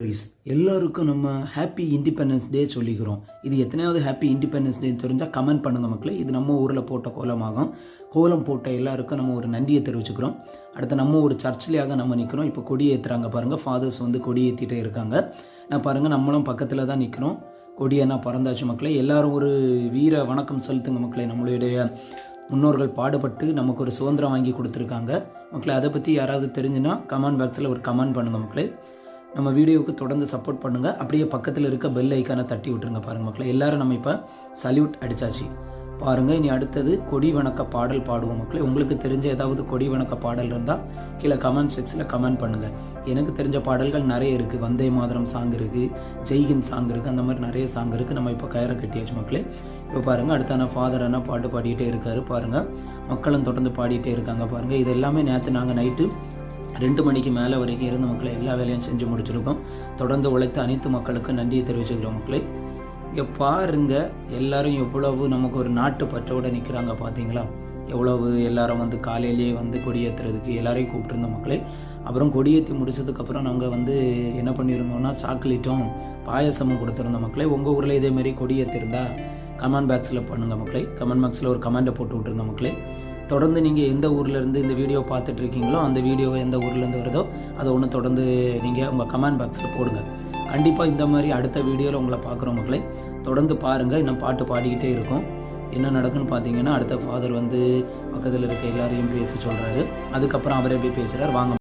Guys எல்லாருக்கும் நம்ம happy independence day சொல்லிக்கிறோம். இது எத்தனையாவது ஹாப்பி இண்டிபெண்டன்ஸ் டே தெரிஞ்சால் கமெண்ட் பண்ணுங்கள் மக்களே. இது நம்ம ஊரில் போட்ட கோலமாகும். கோலம் போட்ட எல்லாருக்கும் நம்ம ஒரு நன்றியை தெரிவிச்சுக்கிறோம். அடுத்து நம்ம ஒரு சர்ச்சிலேயாக நம்ம நிற்கிறோம் இப்போ கொடி ஏற்றுறாங்க பாருங்கள் ஃபாதர்ஸ் வந்து கொடி ஏற்றிட்டே இருக்காங்க. நான் பாருங்கள் நம்மளும் பக்கத்தில் தான் நிற்கிறோம் கொடியென்னா பறந்தாச்சு மக்களே. எல்லாரும் ஒரு வீர வணக்கம் செலுத்துங்க மக்களே. நம்மளுடைய முன்னோர்கள் பாடுபட்டு நமக்கு ஒரு சுதந்திரம் வாங்கி கொடுத்துருக்காங்க. மக்களே அதை பற்றி யாராவது தெரிஞ்சுன்னா கமெண்ட் பாக்ஸில் ஒரு கமெண்ட் பண்ணுங்கள் மக்களே. நம்ம வீடியோவுக்கு தொடர்ந்து சப்போர்ட் பண்ணுங்கள் அப்படியே பக்கத்தில் இருக்க பெல் ஐக்கானை தட்டி விட்டுருங்க பாருங்க மக்களே. எல்லாரும் நம்ம இப்போ சல்யூட் அடிச்சாச்சு. பாருங்கள் இனி அடுத்தது கொடி வணக்க பாடல் பாடுவோம் மக்களே. உங்களுக்கு தெரிஞ்ச ஏதாவது கொடி வணக்க பாடல் இருந்தால் கீழே கமெண்ட் செக்ஸில் கமெண்ட் பண்ணுங்கள் எனக்கு தெரிஞ்ச பாடல்கள் நிறைய இருக்குது வந்தே மாதரம் சாங் இருக்குது ஜெய்கின் சாங் இருக்குது அந்த மாதிரி நிறைய சாங் இருக்குது நம்ம இப்போ கயிறை கட்டியாச்சு மக்களே. இப்போ பாருங்கள் அடுத்தான ஃபாதர் அண்ணா பாட்டு பாடிட்டே இருக்காரு பாருங்கள் மக்களும் தொடர்ந்து பாடிட்டே இருக்காங்க பாருங்கள் இது எல்லாமே நேற்று நாங்கள் நைட்டு ரெண்டு மணிக்கு மேலே வரைக்கும் இருந்த மக்களை எல்லா வேலையும் செஞ்சு முடிச்சிருக்கோம். தொடர்ந்து உழைத்த அனைத்து மக்களுக்கும் நன்றியை தெரிவிச்சுக்கிறோம் மக்களே. இங்கே பாருங்க எல்லாரும் எவ்வளவு நமக்கு ஒரு நாட்டு பற்றோடு நிற்கிறாங்க பார்த்தீங்களா எவ்வளவு எல்லாரும் வந்து காலையிலேயே வந்து கொடியேற்றுறதுக்கு எல்லாரையும் கூப்பிட்டுருந்தோம் மக்களே. அப்புறம் கொடியேற்றி முடிச்சதுக்கப்புறம் நாங்கள் வந்து என்ன பண்ணியிருந்தோம்னா சாக்லேட்டும் பாயசமும் கொடுத்துருந்தோம் மக்களே. உங்கள் ஊரில் இதேமாரி கொடியேற்றிருந்தா கமெண்ட் பாக்ஸில் பண்ணுங்கள் மக்களே. கமெண்ட் பாக்ஸில் ஒரு கமெண்ட்டை போட்டு விட்ருங்க மக்களே. தொடர்ந்து நீங்கள் எந்த ஊர்லேருந்து இந்த வீடியோ பார்த்துட்டு இருக்கீங்களோ அந்த வீடியோ எந்த ஊர்லேருந்து வருதோ அதை ஒன்று தொடர்ந்து நீங்கள் உங்கள் கமெண்ட் பாக்ஸில் போடுங்க. கண்டிப்பாக இந்த மாதிரி அடுத்த வீடியோவில் உங்களை பார்க்குற மக்களே. தொடர்ந்து பாருங்கள் இன்னும் பாட்டு பாடிக்கிட்டே இருக்கும். என்ன நடக்குன்னு பார்த்தீங்கன்னா அடுத்த ஃபாதர் வந்து பக்கத்தில் இருக்க எல்லாரையும் பேச சொல்கிறாரு அதுக்கப்புறம் அவரே போய் பேசுகிறார் வாங்க